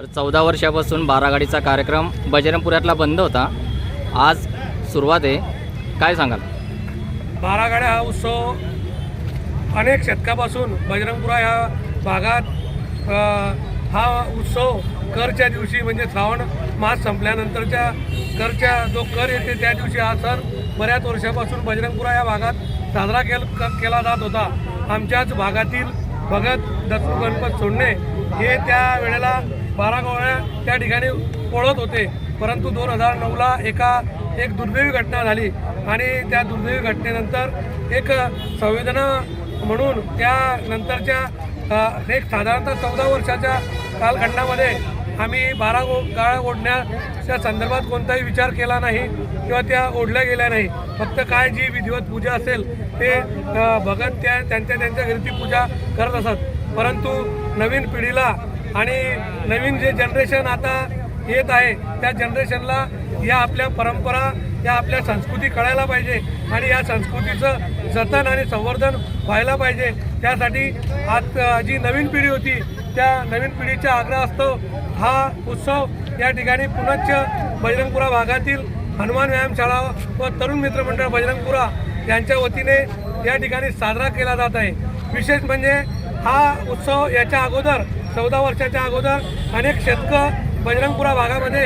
तर चौदा वर्षापासून बारागाडीचा कार्यक्रम बजरंगपुऱ्यातला बंद होता. आज सुरुवात आहे. काय सांगाल? बारागाड्या हा उत्सव अनेक शतकापासून बजरंगपुरा ह्या भागात हा उत्सव करच्या दिवशी म्हणजे श्रावण मास संपल्यानंतरच्या करच्या जो कर येते त्या दिवशी हा सण बऱ्याच वर्षापासून बजरंगपुरा या भागात साजरा केल क- केला जात होता. आमच्याच भागातील भगत दत्तू गणपत सोडणे हे त्या वेळेला बारा गोळ्या त्या ठिकाणी पळत होते. परंतु दोन हजार नऊला एका एक दुर्दैवी घटना झाली आणि त्या दुर्दैवी घटनेनंतर एक संवेदना म्हणून त्या नंतरच्या एक साधारणतः चौदा वर्षाच्या कालखंडामध्ये आम्ही बारा गो गाळा ओढण्याच्या संदर्भात कोणताही विचार केला नाही किंवा त्या ओढल्या गेल्या नाही. फक्त काय जी विधिवत पूजा असेल ते भगत त्या त्यांच्या त्यांच्या घरी ती पूजा करत असत. परंतु नवीन पिढीला आणि नवीन जे जनरेशन आता येत आहे त्या जनरेशनला या आपल्या परंपरा या आपल्या संस्कृती कळायला पाहिजे आणि या संस्कृतीचं जतन आणि संवर्धन व्हायला पाहिजे. त्यासाठी आज जी नवीन पिढी होती त्या नवीन पिढीच्या आग्रह असतो हा उत्सव या ठिकाणी पुनश्च बजरंगपुरा भागातील हनुमान व्यायामशाळा व तरुण मित्र मंडळ बजरंगपुरा यांच्या वतीने या ठिकाणी साजरा केला जात आहे. विशेष म्हणजे हा उत्सव याच्या अगोदर चौदा वर्षाच्या अगोदर अनेक शतकं बजरंगपुरा भागामध्ये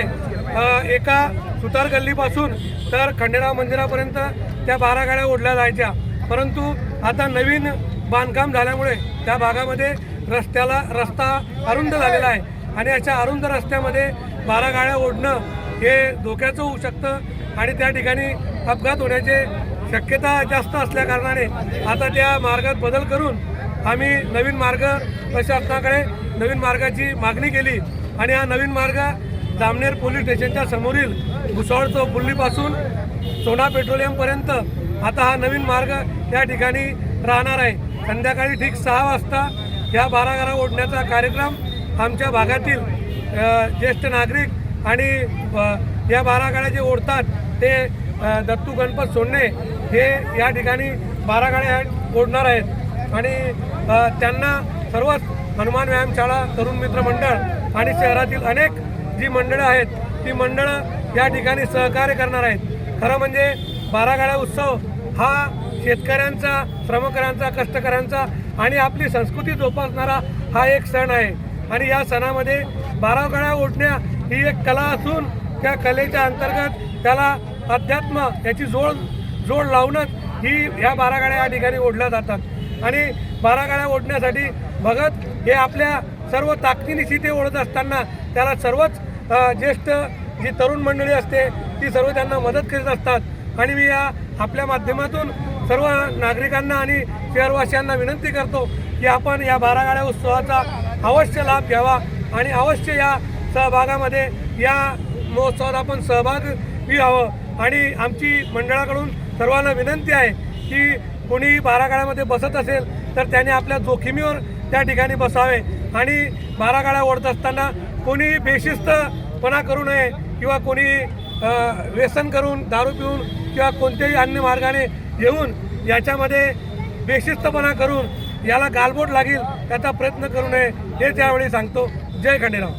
एका सुतार गल्लीपासून तर खंडेराव मंदिरापर्यंत त्या बारा गाड्या ओढल्या जायच्या. परंतु आता नवीन बांधकाम झाल्यामुळे त्या भागामध्ये रस्त्याला रस्ता अरुंद झालेला आहे आणि अशा अरुंद रस्त्यामध्ये बारा गाड्या ओढणं हे धोक्याचं होऊ शकतं आणि त्या ठिकाणी अपघात होण्याचे शक्यता जास्त असल्याकारणाने आता त्या मार्गात बदल करून आम्ही नवीन मार्ग प्रशासनाकडे नवीन मार्गाची मागणी केली आणि हा नवीन मार्ग जामनेर पोलीस स्टेशनच्या समोरील भुसावळ चौक बुल्लीपासून सोना पेट्रोलियमपर्यंत आता हा नवीन मार्ग या ठिकाणी राहणार आहे. संध्याकाळी ठीक सहा वाजता या बारागारा ओढण्याचा कार्यक्रम आमच्या भागातील ज्येष्ठ नागरिक आणि या बारागाड्या जे ओढतात ते दत्तू गणपत सोडणे हे या ठिकाणी बारागाड्या ओढणार आहेत. आणि त्यांना सर्वच हनुमान व्यायामशाळा तरुण मित्र मंडळ आणि शहरातील अनेक जी मंडळं आहेत ती मंडळं या ठिकाणी सहकार्य करणार आहेत. खरं म्हणजे बारागाड्या उत्सव हा शेतकऱ्यांचा श्रमकऱ्यांचा कष्टकऱ्यांचा आणि आपली संस्कृती जोपासणारा हा एक सण आहे. आणि या सणामध्ये बारागाड्या ओढण्या ही एक कला असून त्या कलेच्या अंतर्गत त्याला अध्यात्म याची जोड जोड लावूनच ही ह्या बारागाड्या या ठिकाणी ओढल्या जातात. आणि बारागाड्या ओढण्यासाठी भगत हे आपल्या सर्व ताकदीनिशी ते ओढत असताना त्याला सर्वच ज्येष्ठ जी तरुण मंडळी असते ती सर्व त्यांना मदत करीत असतात. आणि मी या आपल्या माध्यमातून सर्व नागरिकांना आणि शहरवासियांना विनंती करतो की आपण या बारागाड्या उत्सवाचा अवश्य लाभ घ्यावा आणि अवश्य या सहभागामध्ये या महोत्सवात आपण सहभागी व्हावं. आणि आमची मंडळाकडून सर्वांना विनंती आहे की कोणी बारागाड्यामध्ये बसत असेल तर त्याने आपल्या जोखमीवर त्या ठिकाणी बसावे. आणि बारागाड्या ओढत असताना कोणी बेशिस्तपणा करू नये किंवा कोणी व्यसन करून दारू पिऊन किंवा कोणत्याही अन्य मार्गाने येऊन याच्यामध्ये बेशिस्तपणा करून याला गालबोट लागेल याचा प्रयत्न करू नये हे त्यावेळी सांगतो. जय खंडेराव.